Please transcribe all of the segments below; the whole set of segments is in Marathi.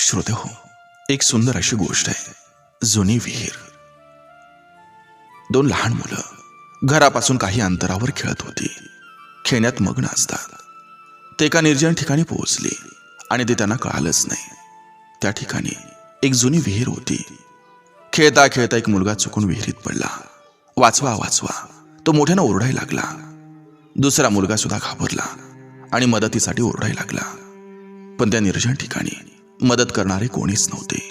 श्रोते हो एक सुंदर अशी गोष्ट आहे. जुनी विहीर. दोन लहान मुलं घरापासून काही अंतरावर खेळत होती. खेळण्यात मग्न असतात. ते एका निर्जन ठिकाणी पोहोचले आणि ते त्यांना कळालंच नाही. त्या ठिकाणी एक जुनी विहीर होती. खेळता खेळता एक मुलगा चुकून विहिरीत पडला. वाचवा वाचवा तो मोठ्यानं ओरडायला लागला. दुसरा मुलगा सुद्धा घाबरला आणि मदतीसाठी ओरडायला लागला. पण त्या निर्जन ठिकाणी मदत करणारे कोणीच नव्हते.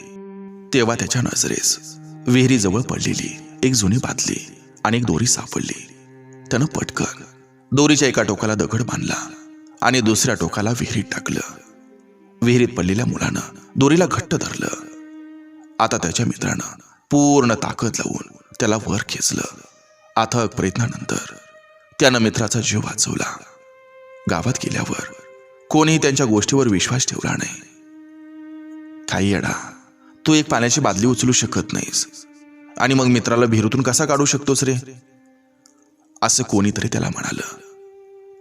तेव्हा त्याच्या नजरेस विहिरीजवळ पडलेली एक जुनी बादली आणि एक दोरी सापडली. त्यानं पटकन दोरीच्या एका टोकाला दगड बांधला आणि दुसऱ्या टोकाला विहिरीत टाकलं. विहिरीत पडलेल्या मुलानं दोरीला घट्ट धरलं. आता त्याच्या मित्रानं पूर्ण ताकद लावून त्याला वर खेचलं. अथक प्रयत्नानंतर त्यानं मित्राचा जीव वाचवला. गावात गेल्यावर कोणीही त्यांच्या गोष्टीवर विश्वास ठेवला नाही. काही येडा. तू एक पाण्याची बादली उचलू शकत नाहीस. आणि मग मित्राला भिरूतून कसा काढू शकतोस रे? असं कोणीतरी त्याला म्हणालं.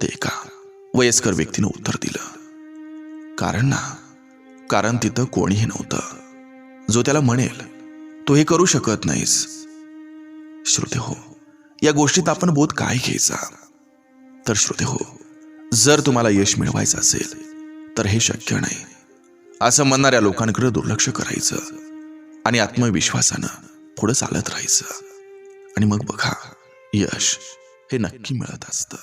ते एका वयस्कर व्यक्तीनं उत्तर दिलं. कारण ना कारण तिथं कोणीही नव्हतं. जो त्याला म्हणेल तो हे करू शकत नाहीस. श्रोते हो या गोष्टीत आपण बोध काय घ्यायचा? तर श्रोते हो जर तुम्हाला यश मिळवायचं असेल तर हे शक्य नाही. असं म्हणणाऱ्या लोकांकडे दुर्लक्ष करायचं आणि आत्मविश्वासानं पुढे चालत राहायचं. आणि मग बघा यश हे नक्की मिळत असतं.